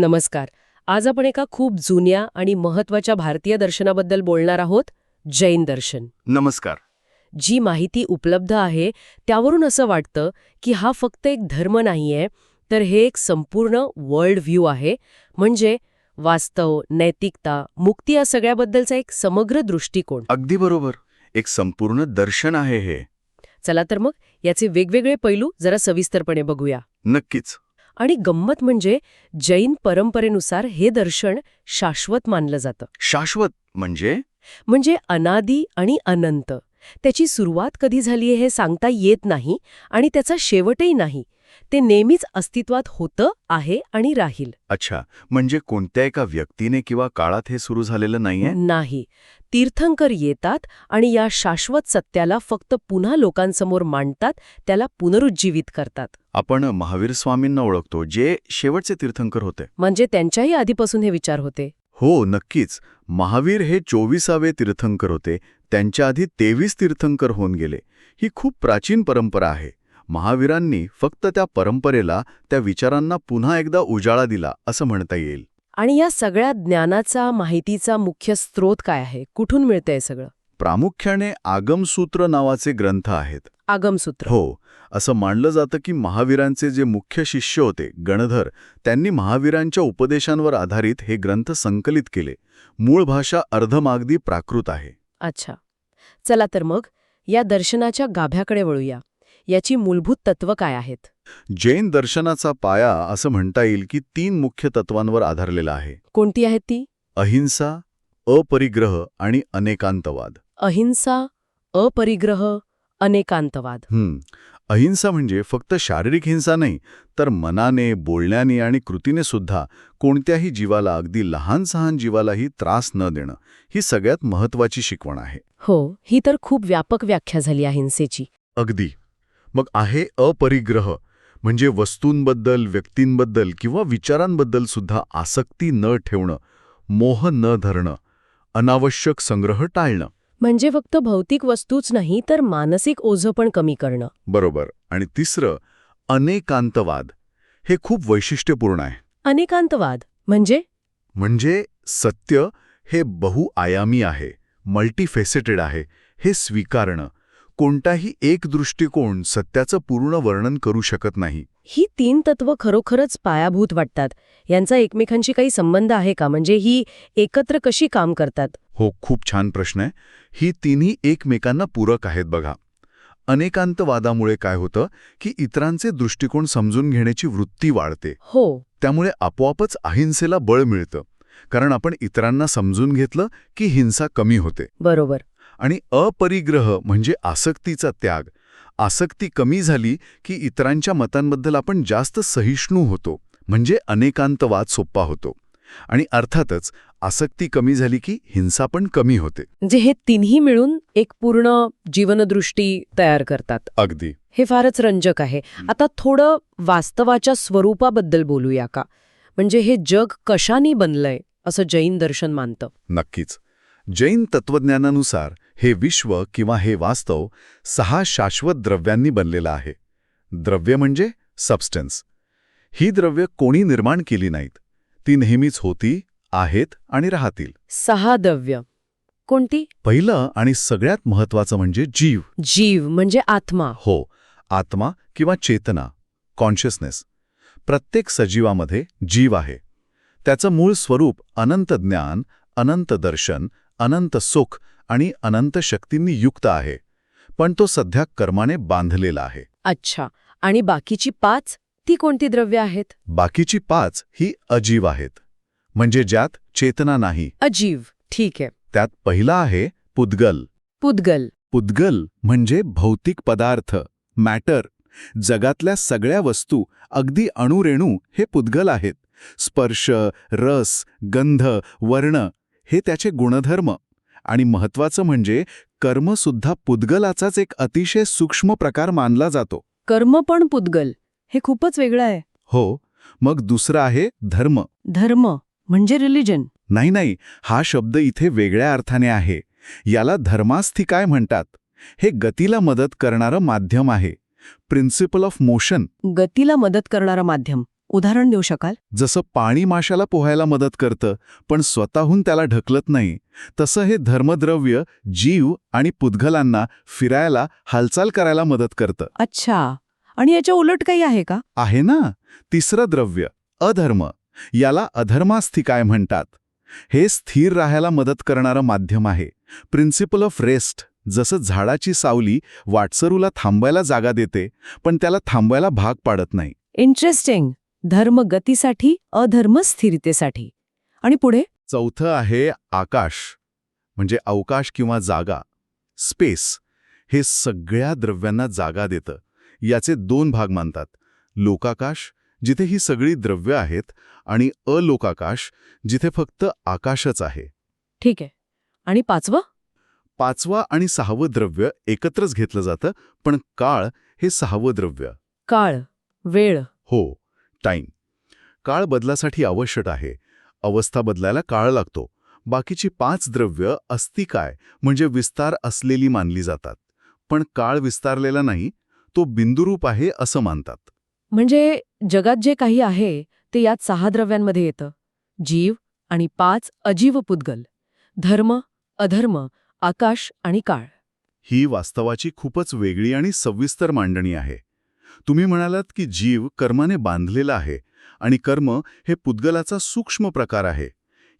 नमस्कार. आज आपण एका खूप जुन्या आणि महत्त्वाच्या भारतीय दर्शनाबद्दल बोलणार आहोत जैन दर्शन. नमस्कार. जी माहिती उपलब्ध आहे त्यावरून असं वाटतं की हा फक्त एक धर्म नाहीये तर हे एक संपूर्ण वर्ल्ड व्ह्यू आहे. म्हणजे वास्तव नैतिकता मुक्ती या सगळ्याबद्दलचा एक समग्र दृष्टिकोन. अगदी बरोबर. एक संपूर्ण दर्शन आहे हे. चला तर मग याचे वेगवेगळे पैलू जरा सविस्तरपणे बघूया. नक्कीच. आणि गंमत म्हणजे जैन परंपरेनुसार हे दर्शन शाश्वत मानलं जातं. शाश्वत म्हणजे? म्हणजे अनादी आणि अनंत. त्याची सुरुवात कधी झालीये हे सांगता येत नाही आणि त्याचा शेवटही नाही. ते नेहमीच अस्तित्वात होतं आहे आणि राहील. अच्छा म्हणजे कोणत्या एका व्यक्तीने किंवा काळात हे सुरू झालेलं नाहीये? नाही. तीर्थंकर येतात आणि या शाश्वत सत्याला फक्त पुन्हा लोकांसमोर मांडतात त्याला पुनरुज्जीवित करतात. आपण महावीर स्वामींना ओळखतो जे शेवटचे तीर्थंकर होते. म्हणजे त्यांच्याही आधीपासून हे विचार होते. हो नक्कीच. महावीर हे चोवीसावे तीर्थंकर होते. त्यांच्या आधी तेवीस तीर्थंकर होऊन गेले. ही खूप प्राचीन परंपरा आहे. महावीरांनी फक्त त्या परंपरेला त्या विचारांना पुन्हा एकदा उजाळा दिला असं म्हणता येईल. आणि या सगळ्या ज्ञानाचा माहितीचा मुख्य स्रोत काय आहे? कुठून मिळतंय सगळं? प्रामुख्याने आगमसूत्र नावाचे ग्रंथ आहेत. आगमसूत्र. हो असं मानलं जातं की महावीरांचे जे मुख्य शिष्य होते गणधर त्यांनी महावीरांच्या उपदेशांवर आधारित हे ग्रंथ संकलित केले. मूळ भाषा अर्धमागदी प्राकृत आहे. अच्छा. चला तर मग या दर्शनाच्या गाभ्याकडे वळूया. याची मूलभूत तत्व काय आहेत? जैन दर्शनाचा पाया असं म्हणता येईल की तीन मुख्य तत्वांवर आधारलेला आहे. कोणती आहेत ती? अहिंसा अपरिग्रह आणि अनेकांतवाद. अहिंसा अपरिग्रह अनेकांतवाद. अहिंसा म्हणजे फक्त शारीरिक हिंसा नाही तर मनाने बोलण्याने आणि कृतीने सुद्धा कोणत्याही जीवाला अगदी लहान सहान जीवालाही त्रास न देणं ही सगळ्यात महत्वाची शिकवण आहे. हो ही तर खूप व्यापक व्याख्या झाली अहिंसेची. अगदी. मग आहे अपरिग्रह म्हणजे वस्तूंबद्दल व्यक्तींबद्दल किंवा विचारांबद्दल सुद्धा आसक्ती न ठेवणं मोह न धरणं अनावश्यक संग्रह टाळणं. म्हणजे फक्त भौतिक वस्तूच नाही तर मानसिक ओझं पण कमी करणं. बरोबर. आणि तिसरं अनेकांतवाद. हे खूप वैशिष्ट्यपूर्ण आहे. अनेकांतवाद म्हणजे? म्हणजे सत्य हे बहुआयामी आहे मल्टीफेसेटेड आहे हे स्वीकारणं. कोणताही एक दृष्टिकोन सत्याचं पूर्ण वर्णन करू शकत नाही. ही तीन तत्व खरोखरच पायाभूत वाटतात. यांचा एकमेकांशी काही संबंध आहे का? म्हणजे ही एकत्र कशी काम करतात? हो खूप छान प्रश्न आहे. ही तिन्ही एकमेकांना पूरक आहेत बघा. अनेकांतवादामुळे काय होतं की इतरांचे दृष्टिकोन समजून घेण्याची वृत्ती वाढते. हो. त्यामुळे आपोआपच अहिंसेला बळ मिळतं. कारण आपण इतरांना समजून घेतलं की हिंसा कमी होते. बरोबर. आणि अपरिग्रह म्हणजे आसक्तीचा त्याग. आसक्ती कमी झाली की इतरांच्या मतांबद्दल आपण जास्त सहिष्णू होतो म्हणजे अनेकांतवाद सोप्पा होतो. आणि अर्थातच आसक्ती कमी झाली की हिंसा पण कमी होते. म्हणजे हे तिन्ही मिळून एक पूर्ण जीवनदृष्टी तयार करतात. अगदी. हे फारच रंजक आहे. आता थोडं वास्तवाच्या स्वरूपाबद्दल बोलूया का? म्हणजे हे जग कशाने बनलंय असं जैन दर्शन मानतं. नक्कीच. जैन तत्वज्ञानानुसार हे विश्व किंवा हे वास्तव सहा शाश्वत द्रव्यांनी बनलेलं आहे. द्रव्य म्हणजे सबस्टन्स ही द्रव्य कोणी निर्माण केली नाहीत. ती नेहमीच होती आहेत आणि राहतील. सहा द्रव्य. कोणती? पहिलं आणि सगळ्यात महत्वाचं म्हणजे जीव. जीव म्हणजे आत्मा. हो आत्मा किंवा चेतना कॉन्शियसनेस प्रत्येक सजीवामध्ये जीव आहे. त्याचं मूळ स्वरूप अनंत ज्ञान अनंत दर्शन अनंत सुख आणि अनंत शक्तींनी युक्त आहे पण तो सध्या कर्माने बांधलेला आहे. अच्छा आणि बाकीची पाच ती कोणती द्रव्य आहेत? बाकीची पाच ही अजीव आहेत म्हणजे ज्यात चेतना नाही. अजीव ठीक आहे. त्यात पहिला आहे पुद्गल. पुद्गल. पुद्गल म्हणजे भौतिक पदार्थ मॅटर जगातल्या सगळ्या वस्तू अगदी अणुरेणू हे पुद्गल आहेत. स्पर्श रस गंध वर्ण हे त्याचे गुणधर्म. आणि महत्वाचं म्हणजे कर्मसुद्धा पुद्गलाचाच एक अतिशय सूक्ष्म प्रकार मानला जातो. कर्म पण पुद्गल. हे खूपच वेगळं आहे. हो मग दुसरं आहे धर्म. धर्म म्हणजे रिलिजन. नाही नाही हा शब्द इथे वेगळ्या अर्थाने आहे. याला धर्मास्थिकाय म्हणतात? हे गतीला मदत करणारं माध्यम आहे. प्रिन्सिपल ऑफ मोशन गतीला मदत करणारं माध्यम. उदाहरण देऊ शकाल? जसं पाणी माशाला पोहायला मदत करतं पण स्वतःहून त्याला ढकलत नाही तसं हे धर्मद्रव्य जीव आणि पुद्गलांना फिरायला हालचाल करायला मदत करतं. अच्छा. आणि याच्या उलट काही आहे का? आहे ना. तिसरं द्रव्य अधर्म. याला अधर्मास्थिकाय म्हणतात. हे स्थिर राहायला मदत करणारं माध्यम आहे. प्रिन्सिपल ऑफ रेस्ट जसं झाडाची सावली वाटसरूला थांबायला जागा देते पण त्याला थांबायला भाग पाडत नाही. इंटरेस्टिंग धर्म गतीसाठी अधर्म स्थिरतेसाठी. आणि पुढे? चौथं आहे आकाश म्हणजे अवकाश किंवा जागा. स्पेस हे सगळ्या द्रव्यांना जागा देतं. याचे दोन भाग मानतात. लोकाकाश जिथे ही सगळी द्रव्य आहेत आणि अलोकाकाश जिथे फक्त आकाशच आहे. ठीक आहे. आणि पाचवं? पाचवा आणि सहावं द्रव्य एकत्रच घेतलं जातं पण काळ हे सहावं द्रव्य. काळ वेळ. हो. टाईम. काळ बदलासाठी आवश्यक आहे. अवस्था बदलायला काळ लागतो. बाकीची पाच द्रव्य अस्तिकाय म्हणजे विस्तार असलेली मानली जातात. पण काळ विस्तारलेला नाही तो बिंदुरूप आहे असं मानतात. म्हणजे जगात जे काही आहे ते यात सहा द्रव्यांमध्ये येतं. जीव आणि पाच अजीव पुद्गल. धर्म अधर्म आकाश आणि काळ. ही वास्तवाची खूपच वेगळी आणि सविस्तर मांडणी आहे. तुम्ही म्हणालात की जीव कर्माने बांधलेला आहे आणि कर्म हे पुद्गलाचा सूक्ष्म प्रकार आहे.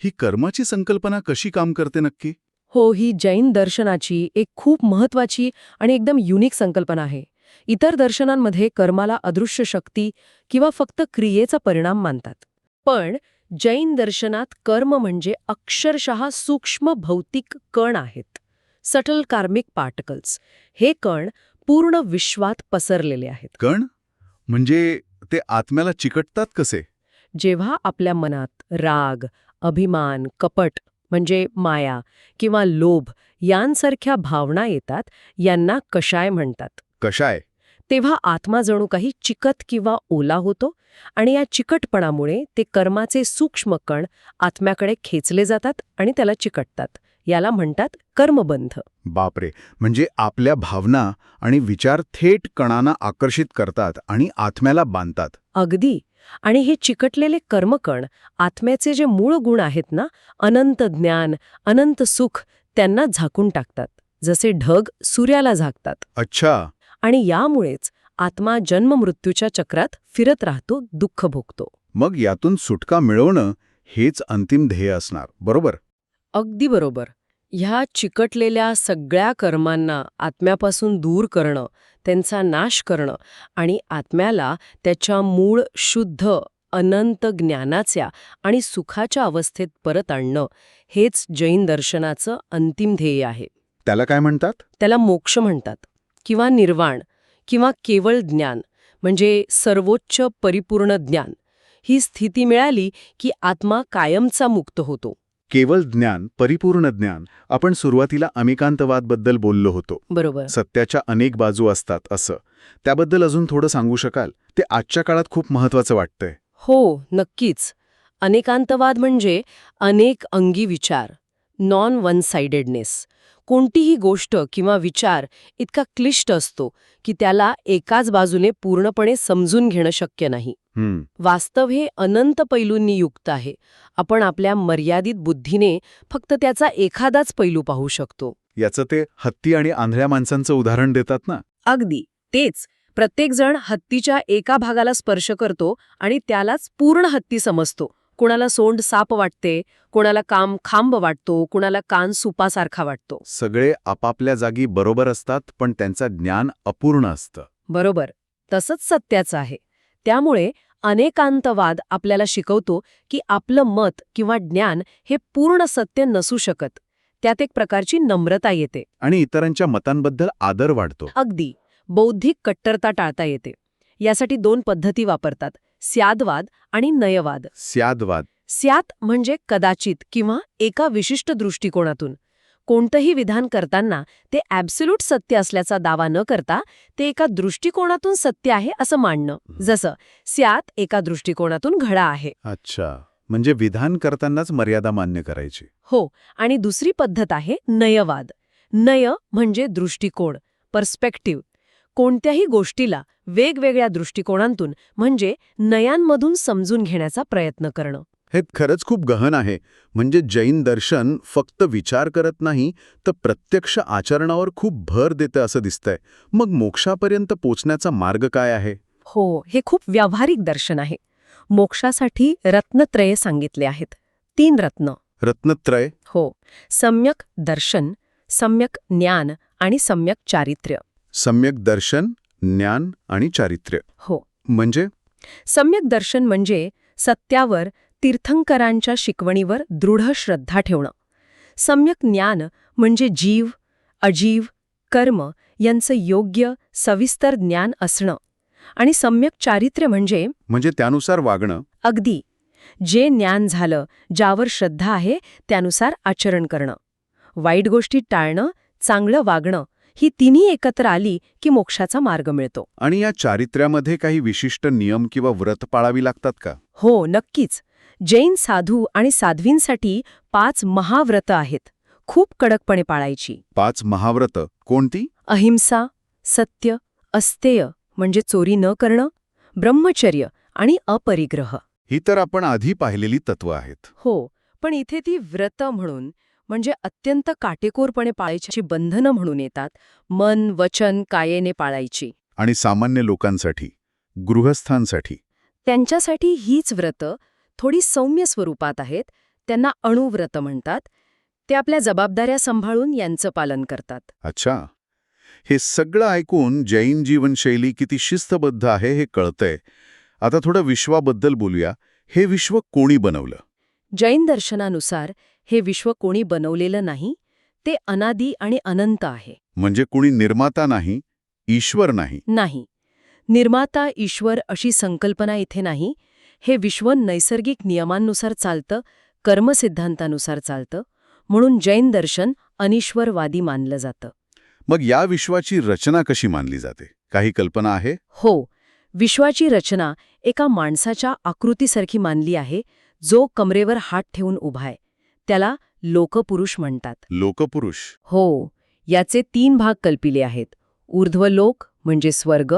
ही कर्माची संकल्पना कशी काम करते नक्की? हो ही जैन दर्शनाची एक खूप महत्वाची आणि एकदम युनिक संकल्पना आहे. इतर दर्शनांमध्ये कर्माला अदृश्य शक्ती किंवा फक्त क्रियेचा परिणाम मानतात. पण जैन दर्शनात कर्म म्हणजे अक्षरशः सूक्ष्म भौतिक कण आहेत. सटल कार्मिक पार्टिकल्स. हे कण पूर्ण विश्वात पसरलेले आहेत. कण? म्हणजे ते आत्म्याला चिकटतात कसे? जेव्हा आपल्या मनात राग अभिमान कपट म्हणजे माया किंवा लोभ यांसारख्या भावना येतात यांना कशाय म्हणतात? कशाय? तेव्हा आत्मा जणू काही चिकट किंवा ओला होतो आणि या चिकटपणामुळे ते कर्माचे सूक्ष्म कण आत्म्याकडे खेचले जातात आणि त्याला चिकटतात. याला म्हणतात कर्मबंध. बापरे. म्हणजे आपल्या भावना आणि विचार थेट कणांना आकर्षित करतात आणि आत्म्याला बांधतात. अगदी. आणि हे चिकटलेले कर्मकण आत्म्याचे जे मूळ गुण आहेत ना अनंत ज्ञान अनंत सुख त्यांना झाकून टाकतात. जसे ढग सूर्याला झाकतात. अच्छा. आणि यामुळेच आत्मा जन्ममृत्यूच्या चक्रात फिरत राहतो दुःख भोगतो. मग यातून सुटका मिळवणं हेच अंतिम ध्येय असणार. बरोबर? अगदी बरोबर. ह्या चिकटलेल्या सगळ्या कर्मांना आत्म्यापासून दूर करणं त्यांचा नाश करणं आणि आत्म्याला त्याच्या मूळ शुद्ध अनंत ज्ञानाच्या आणि सुखाच्या अवस्थेत परत आणणं हेच जैन दर्शनाचं अंतिम ध्येय आहे. त्याला काय म्हणतात? त्याला मोक्ष म्हणतात किंवा निर्वाण किंवा केवळ ज्ञान म्हणजे सर्वोच्च परिपूर्ण ज्ञान. ही स्थिती मिळाली की आत्मा कायमचा मुक्त होतो. केवळ ज्ञान परिपूर्ण ज्ञान आपण सुरुवातीला अमिकांतवादबद्दल बोललो होतो. बरोबर. सत्याच्या अनेक बाजू असतात असं. त्याबद्दल अजून थोडं सांगू शकाल? ते आजच्या काळात खूप महत्वाचं वाटतंय. हो नक्कीच. अनेकांतवाद म्हणजे अनेक अंगी विचार. Non one sidedness. कोणतीही गोष्ट किंवा विचार इतका क्लिष्ट असतो की त्याला एकाच बाजूने पूर्णपणे समजून घेणं शक्य नाही. वास्तव हे अनंत पैलूंनी युक्त आहे. आपण आपल्या मर्यादित बुद्धीने फक्त त्याचा एखादाच पैलू पाहू शकतो. याचं ते हत्ती आणि आंधळ्या माणसांचं उदाहरण देतात ना? अगदी. तेच. प्रत्येकजण हत्तीच्या एका भागाला स्पर्श करतो आणि त्यालाच पूर्ण हत्ती समजतो. कुणाला सोंड साप वाटते कुणाला काम खांब वाटतो कुणाला कान सुपासारखा वाटतो. सगळे आपापल्या जागी बरोबर असतात पण त्यांचं ज्ञान अपूर्ण असतं. बरोबर. तसंच सत्याचं आहे. त्यामुळे अनेकांतवाद आपल्याला शिकवतो की आपलं मत किंवा ज्ञान हे पूर्ण सत्य नसू शकत. त्यात एक प्रकारची नम्रता येते. आणि इतरांच्या मतांबद्दल आदर वाढतो. अगदी. बौद्धिक कट्टरता टाळता येते. यासाठी दोन पद्धती वापरतात. स्यादवाद आणि नयवाद. स्यादवाद. स्यात म्हणजे कदाचित किंवा एका विशिष्ट दृष्टिकोनातून. कोणतंही विधान करताना ते ॲब्सोल्यूट सत्य असल्याचा दावा न करता ते एका दृष्टिकोनातून सत्य आहे असं मांडणं जसं स्यात एका दृष्टिकोनातून घडा आहे. अच्छा. म्हणजे विधान करतानाच मर्यादा मान्य करायची. हो आणि दुसरी पद्धत आहे नयवाद. नय म्हणजे दृष्टिकोन पर्स्पेक्टिव्ह कोणत्याही गोष्टीला वेगवेगळ्या दृष्टिकोनांतून म्हणजे नयांमधून समजून घेण्याचा प्रयत्न करणं. हे खरंच खूप गहन आहे. म्हणजे जैन दर्शन फक्त विचार करत नाही तर प्रत्यक्ष आचरणावर खूप भर देतं असं दिसतंय. मग मोक्षापर्यंत पोचण्याचा मार्ग काय आहे? हो हे खूप व्यावहारिक दर्शन आहे. मोक्षासाठी रत्नत्रये सांगितले आहेत. तीन रत्न. रत्नत्रय? हो. सम्यक दर्शन सम्यक ज्ञान आणि सम्यक चारित्र्य. सम्यक दर्शन ज्ञान आणि चारित्र्य. हो. म्हणजे? सम्यक दर्शन म्हणजे सत्यावर तीर्थंकरांच्या शिकवणीवर दृढ श्रद्धा ठेवणं. सम्यक ज्ञान म्हणजे जीव अजीव कर्म यांचं योग्य सविस्तर ज्ञान असणं. आणि सम्यक चारित्र्य म्हणजे? म्हणजे त्यानुसार वागणं. अगदी. जे ज्ञान झालं ज्यावर श्रद्धा आहे त्यानुसार आचरण करणं. वाईट गोष्टी टाळणं चांगलं वागणं ही तिन्ही एकत्र आली की मोक्षाचा मार्ग मिळतो. आणि या चारित्र्यामध्ये काही विशिष्ट नियम किंवा व्रत पाळावी लागतात का? हो नक्कीच. जैन साधू आणि साध्वींसाठी पाच महाव्रत आहेत. खूप कडकपणे पाळायची. पाच महाव्रत? कोणती? अहिंसा सत्य अस्तेय म्हणजे चोरी न करणं ब्रह्मचर्य आणि अपरिग्रह. ही तर आपण आधी पाहिलेली तत्व आहेत. हो पण इथे ती व्रत म्हणून म्हणजे अत्यंत काटेकोरपणे पाळायची बंधनं म्हणून येतात मन वचन कायेने पाळायची. आणि सामान्य लोकांसाठी गृहस्थांसाठी. त्यांच्यासाठी हीच व्रतं थोडी सौम्य स्वरूपात आहेत त्यांना अणुव्रत म्हणतात ते आपल्या जबाबदाऱ्या सांभाळून यांचं पालन करतात. अच्छा. हे सगळं ऐकून जैन जीवनशैली किती शिस्तबद्ध आहे हे कळतंय. आता थोडं विश्वाबद्दल बोलूया. हे विश्व कोणी बनवलं? जैन दर्शनानुसार हे विश्व कोणी बनवलेलं नाही ते अनादी आणि अनंत आहे. म्हणजे कुणी निर्माता नाही ईश्वर नाही. नाही. निर्माता ईश्वर अशी संकल्पना इथे नाही हे विश्व नैसर्गिक नियमांनुसार चालतं कर्मसिद्धांतानुसार चालतं म्हणून जैन दर्शन अनिश्वरवादी मानलं जातं. मग या विश्वाची रचना कशी मानली जाते? काही कल्पना आहे? हो. विश्वाची रचना एका माणसाच्या आकृतीसारखी मानली आहे जो कमरेवर हात ठेवून उभा आहे. त्याला लोकपुरुष म्हणतात. लोकपुरुष. हो याचे तीन भाग कल्पिले आहेत. ऊर्ध्वलोक म्हणजे स्वर्ग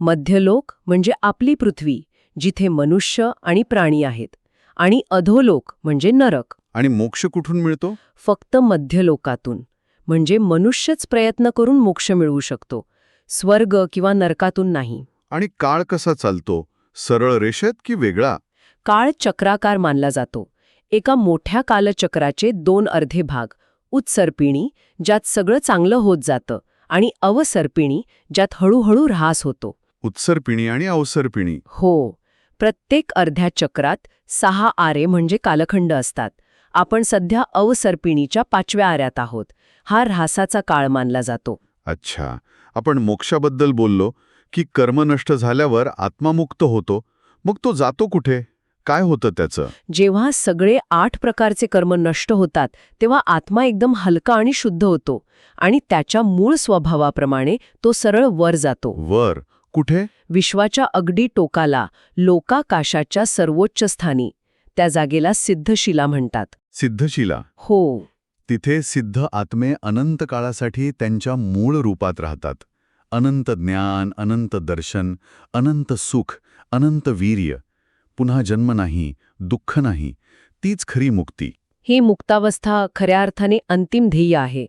मध्यलोक म्हणजे आपली पृथ्वी जिथे मनुष्य आणि प्राणी आहेत आणि अधोलोक म्हणजे नरक. आणि मोक्ष कुठून मिळतो? फक्त मध्यलोकातून म्हणजे मनुष्यच प्रयत्न करून मोक्ष मिळवू शकतो स्वर्ग किंवा नरकातून नाही. आणि काळ कसा चालतो? सरळ रेषेत की वेगळा? काळ चक्राकार मानला जातो. एका मोठ्या कालचक्राचे दोन अर्धे भाग उत्सर्पिणी ज्यात सगळं चांगलं होत जातं आणि अवसर्पिणी ज्यात हळूहळू ऱ्हास होतो. उत्सरपिणी आणि अवसरपिणी. हो प्रत्येक अर्ध्या चक्रात सहा आरे म्हणजे कालखंड असतात. आपण सध्या अवसर्पिणीच्या पाचव्या आऱ्यात आहोत. हा ऱ्हासाचा काळ मानला जातो. अच्छा. आपण मोक्षाबद्दल बोललो की कर्म नष्ट झाल्यावर आत्मा मुक्त होतो. मग तो जातो कुठे? काय होतं त्याचं? जेव्हा सगळे आठ प्रकारचे कर्म नष्ट होतात तेव्हा आत्मा एकदम हलका आणि शुद्ध होतो आणि त्याच्या मूळ स्वभावाप्रमाणे तो सरळ वर जातो. वर? कुठे? विश्वाच्या अगदी टोकाला लोकाकाशाच्या सर्वोच्च स्थानी. त्या जागेला सिद्धशिला म्हणतात. सिद्धशिला? हो. तिथे सिद्ध आत्मे अनंत काळासाठी त्यांच्या मूळ रूपात राहतात. अनंत ज्ञान अनंत दर्शन अनंत सुख अनंत वीर्य. पुन्हा जन्म नाही दुःख नाही तीच खरी मुक्ती. ही मुक्तावस्था खऱ्या अर्थाने अंतिम ध्येय आहे.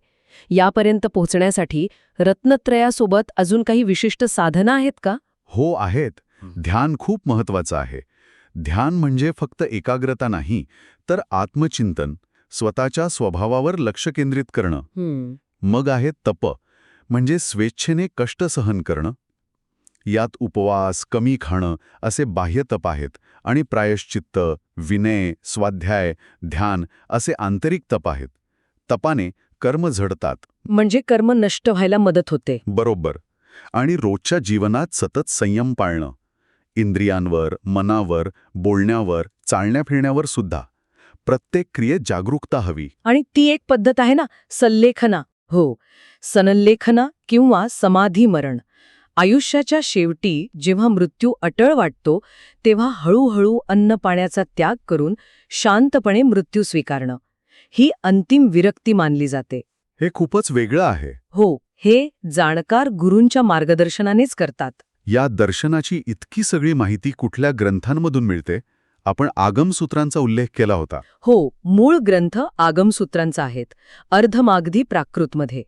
यापर्यंत पोहोचण्यासाठी रत्नत्रयासोबत अजून काही विशिष्ट साधना आहेत का? हो आहेत. ध्यान खूप महत्वाचं आहे. ध्यान म्हणजे फक्त एकाग्रता नाही तर आत्मचिंतन स्वतःच्या स्वभावावर लक्ष केंद्रित करणं. मग आहे तप म्हणजे स्वेच्छेने कष्ट सहन करणं. यात उपवास कमी खाणं असे बाह्य तप आहेत आणि प्रायश्चित्त विनय स्वाध्याय ध्यान असे आंतरिक तप आहेत. तपाने कर्म झडतात. म्हणजे कर्म नष्ट व्हायला मदत होते. बरोबर. आणि रोजच्या जीवनात सतत संयम पाळणं. इंद्रियांवर मनावर बोलण्यावर चालण्या फिरण्यावर सुद्धा. प्रत्येक क्रियेत जागरूकता हवी. आणि ती एक पद्धत आहे ना सल्लेखना. हो. सनल्लेखना किंवा समाधी मरण. आयुष्याच्या शेवटी जेव्हा मृत्यू अटळ वाटतो तेव्हा हळूहळू अन्न पाण्याचा त्याग करून शांतपणे मृत्यू स्वीकारणं ही अंतिम विरक्ती मानली जाते. हे खूपच वेगळं आहे. हो हे जाणकार गुरूंच्या मार्गदर्शनानेच करतात. या दर्शनाची इतकी सगळी माहिती कुठल्या ग्रंथांमधून मिळते? आपण आगमसूत्रांचा उल्लेख केला होता. हो मूळ ग्रंथ आगमसूत्रांचा आहेत अर्धमागधी प्राकृतमध्ये.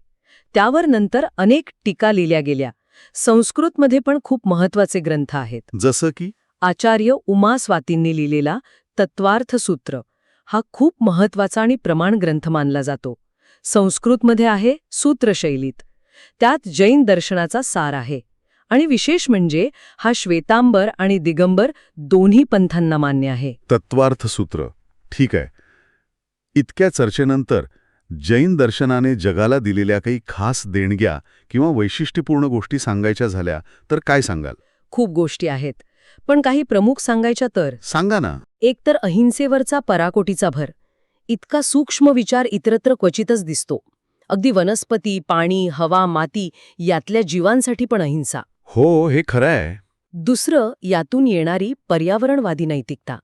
त्यावर नंतर अनेक टीका लिहिल्या गेल्या. संस्कृतमध्ये पण खूप महत्त्वाचे ग्रंथ आहेत. जसं की? आचार्य उमा स्वातींनी लिहिलेला तत्वार्थसूत्र हा खूप महत्त्वाचा आणि प्रमाण ग्रंथ मानला जातो. संस्कृतमध्ये आहे सूत्रशैलीत. त्यात जैन दर्शनाचा सार आहे. आणि विशेष म्हणजे हा श्वेतांबर आणि दिगंबर दोन्ही पंथांना मान्य आहे. तत्वार्थसूत्र ठीक आहे. इतक्या चर्चेनंतर जैन दर्शनाने जगाला दिलेल्या काही खास देणग्या किंवा वैशिष्ट्यपूर्ण गोष्टी सांगायच्या झाल्या तर काय सांगाल? खूप गोष्टी आहेत. पण काही प्रमुख सांगायच्या तर? सांगा ना. एक तर अहिंसेवरचा पराकोटीचा भर. इतका सूक्ष्म विचार इतरत्र क्वचितच दिसतो. अगदी वनस्पती पाणी हवा माती यातल्या जीवांसाठी पण अहिंसा. हो हे खरं आहे. दुसरं यातून येणारी पर्यावरणवादी नैतिकता.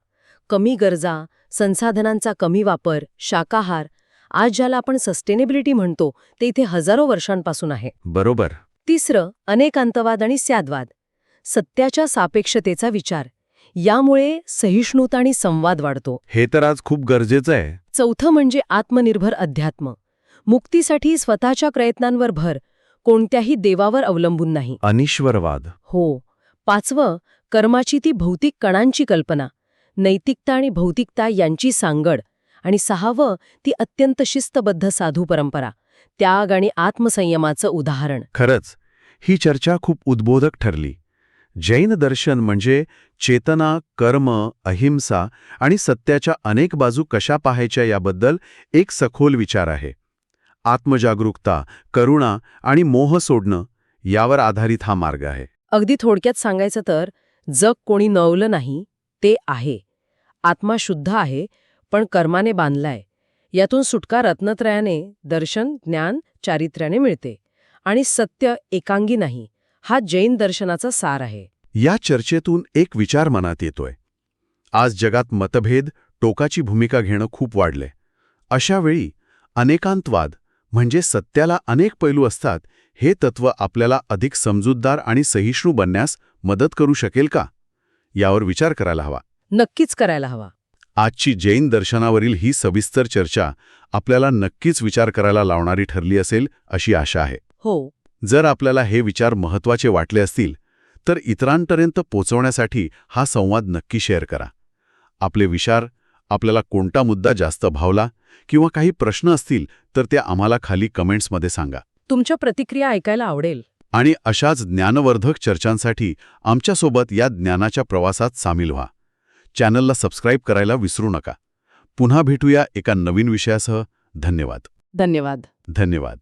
कमी गरजा संसाधनांचा कमी वापर शाकाहार आज ज्याला आपण सस्टेनेबिलिटी म्हणतो ते इथे हजारो वर्षांपासून आहे. बरोबर. तिसरं अनेकांतवाद आणि स्यादवाद. सत्याच्या सापेक्षतेचा विचार. यामुळे सहिष्णुता आणि संवाद वाढतो. हे तर आज खूप गरजेचं आहे. चौथं म्हणजे आत्मनिर्भर अध्यात्म. मुक्तीसाठी स्वतःच्या प्रयत्नांवर भर कोणत्याही देवावर अवलंबून नाही. अनिश्वरवाद. हो. पाचवं कर्माची ती भौतिक कणांची कल्पना. नैतिकता आणि भौतिकता यांची सांगड. आणि सहावं ती अत्यंत शिस्तबद्ध साधू परंपरा त्याग आणि आत्मसंयमाचं उदाहरण. खरंच ही चर्चा खूप उद्बोधक ठरली. जैन दर्शन म्हणजे चेतना कर्म अहिंसा आणि सत्याच्या अनेक बाजू कशा पाहायच्या याबद्दल एक सखोल विचार आहे. आत्मजागरूकता करुणा आणि मोह सोडणं यावर आधारित हा मार्ग आहे. अगदी थोडक्यात सांगायचं तर जग कोणी नवलं नाही ते आहे. आत्मा शुद्ध आहे पण कर्माने बांधलाय. यातून सुटका रत्नत्रयाने दर्शन ज्ञान चारित्र्याने मिळते. आणि सत्य एकांगी नाही हा जैन दर्शनाचा सार आहे. या चर्चेतून एक विचार मनात येतोय. आज जगात मतभेद टोकाची भूमिका घेणं खूप वाढलंय. अशा वेळी अनेकांतवाद म्हणजे सत्याला अनेक पैलू असतात हे तत्व आपल्याला अधिक समजूतदार आणि सहिष्णू बनण्यास मदत करू शकेल का? यावर विचार करायला हवा. नक्कीच करायला हवा. आजची जैन दर्शनावरील ही सविस्तर चर्चा आपल्याला नक्कीच विचार करायला लावणारी ठरली असेल अशी आशा आहे. हो. जर आपल्याला हे विचार महत्त्वाचे वाटले असतील तर इतरांपर्यंत पोचवण्यासाठी हा संवाद नक्की शेअर करा. आपले विचार आपल्याला कोणता मुद्दा जास्त भावला किंवा काही प्रश्न असतील तर ते आम्हाला खाली कमेंट्समध्ये सांगा. तुमच्या प्रतिक्रिया ऐकायला आवडेल. आणि अशाच ज्ञानवर्धक चर्चांसाठी आमच्यासोबत या ज्ञानाच्या प्रवासात सामील व्हा. चॅनलला सबस्क्राईब करायला विसरू नका. पुन्हा भेटूया एका नवीन विषयासह. धन्यवाद. धन्यवाद. धन्यवाद.